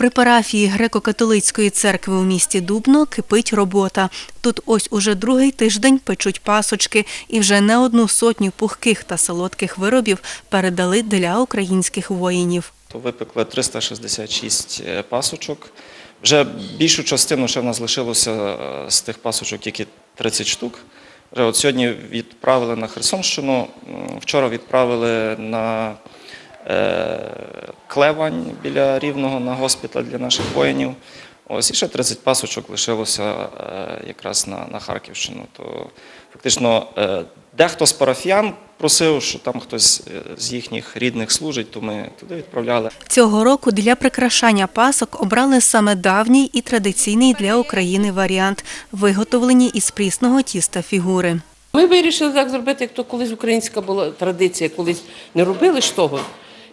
При парафії греко-католицької церкви у місті Дубно кипить робота. Тут ось уже другий тиждень печуть пасочки і вже не одну сотню пухких та солодких виробів передали для українських воїнів. То випекли 366 е, пасочок. Вже більшу частину ще в нас лишилося е, з тих пасочок тільки 30 штук. Вже от сьогодні відправили на Херсонщину, вчора відправили на е, Клевань біля Рівного на госпіталь для наших воїнів. Ось і ще 30 пасочок лишилося е, якраз на, на Харківщину. То фактично е, дехто з парафіян просив, що там хтось е, з їхніх рідних служить, то ми туди відправляли. Цього року для прикрашання пасок обрали саме давній і традиційний для України варіант, виготовлені із прісного тіста фігури. Ми вирішили так зробити, як то колись українська була традиція, колись не робили ж того.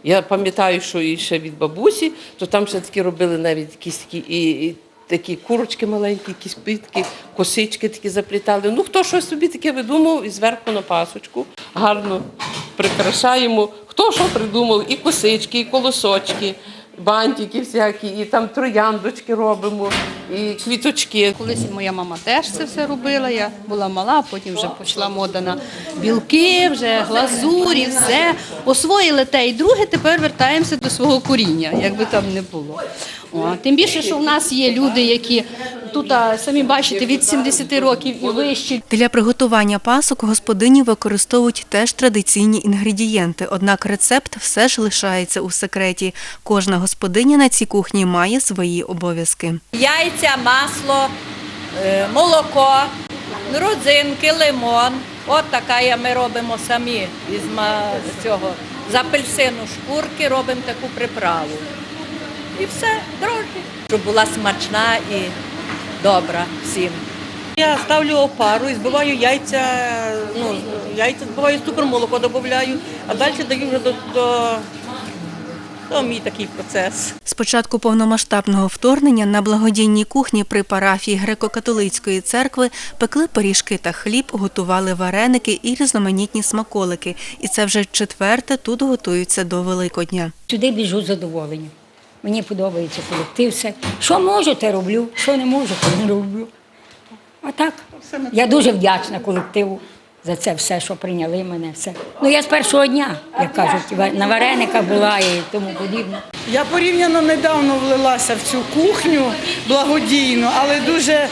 Я пам'ятаю, що і ще від бабусі, то там ще такі робили навіть якісь такі і, і такі курочки маленькі, якісь питки, косички такі заплітали. Ну хто щось собі таке видумав і зверху на пасочку гарно прикрашаємо. Хто що придумав, і косички, і колосочки, бантики всякі, і там трояндочки робимо, і квіточки. Колись моя мама теж це все робила. Я була мала, потім вже почала мода на білки, вже глазурі, все. Освоїли те і друге, тепер вертаємося до свого коріння, як би там не було. О, тим більше, що в нас є люди, які тут, самі бачите, від 70 років і вищі. Для приготування пасок господині використовують теж традиційні інгредієнти, однак рецепт все ж лишається у секреті. Кожна господиня на цій кухні має свої обов'язки. яйця, масло, е, молоко, родзинки, лимон. От така я ми робимо самі із ма- цього. З апельсину шкурки робимо таку приправу. І все, дрожжі. Щоб була смачна і добра всім. Я ставлю опару і збиваю яйця, ну, яйця збиваю, цукор, молоко додаю, а далі даю вже до, до, до мій такий процес. З початку повномасштабного вторгнення на благодійній кухні при парафії греко-католицької церкви пекли пиріжки та хліб, готували вареники і різноманітні смаколики. І це вже четверте тут готуються до Великодня. Сюди біжу з задоволенням. Мені подобається колектив. Все. Що можу, те роблю. Що не можу, то не роблю. А так, я дуже вдячна колективу за це все, що прийняли мене. Все. Ну я з першого дня, як кажуть, на варениках була і тому подібне. Я порівняно недавно влилася в цю кухню благодійно, але дуже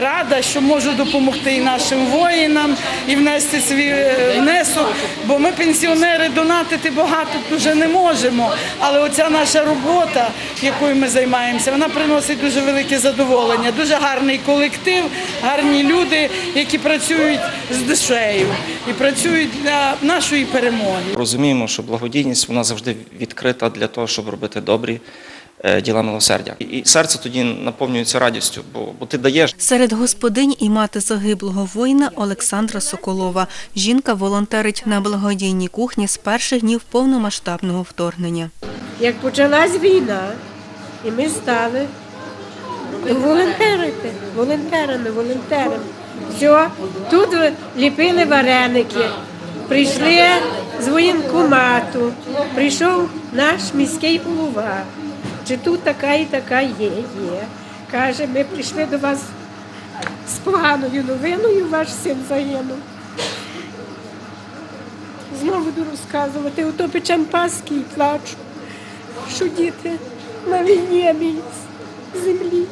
рада, що можу допомогти і нашим воїнам і внести свій е, внесок. Бо ми пенсіонери донатити багато дуже не можемо. Але оця наша робота, якою ми займаємося, вона приносить дуже велике задоволення. Дуже гарний колектив, гарні люди, які працюють з душею і працюють для нашої перемоги. Розуміємо, що благодійність вона завжди відкрита для того, щоб робити добрі е, діла милосердя. І- І серце тоді наповнюється радістю, бо, бо ти даєш. Серед господинь і мати загиблого воїна Олександра Соколова. Жінка волонтерить на благодійній кухні з перших днів повномасштабного вторгнення. Як почалась війна, і ми стали волонтерити, волонтерами, волонтерами. Все, тут ліпили вареники, прийшли з воєнкомату, прийшов наш міський голова. Чи тут така і така є, є. Каже, ми прийшли до вас з поганою новиною, ваш син загинув. Знову буду розказувати, ото і плачу, що діти на війні, ми землі.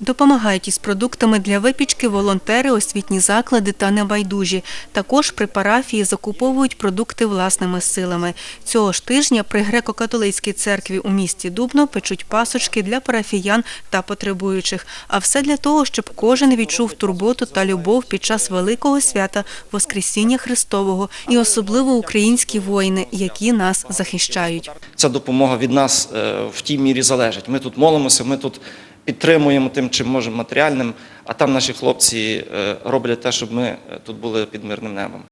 Допомагають із продуктами для випічки волонтери, освітні заклади та небайдужі. Також при парафії закуповують продукти власними силами. Цього ж тижня при греко-католицькій церкві у місті Дубно печуть пасочки для парафіян та потребуючих. А все для того, щоб кожен відчув турботу та любов під час великого свята Воскресіння Христового і особливо українські воїни, які нас захищають. Ця допомога від нас е, в тій мірі залежить. Ми тут молимося, ми тут підтримуємо тим, чим можемо матеріальним, а там наші хлопці е, роблять те, щоб ми е, тут були під мирним небом.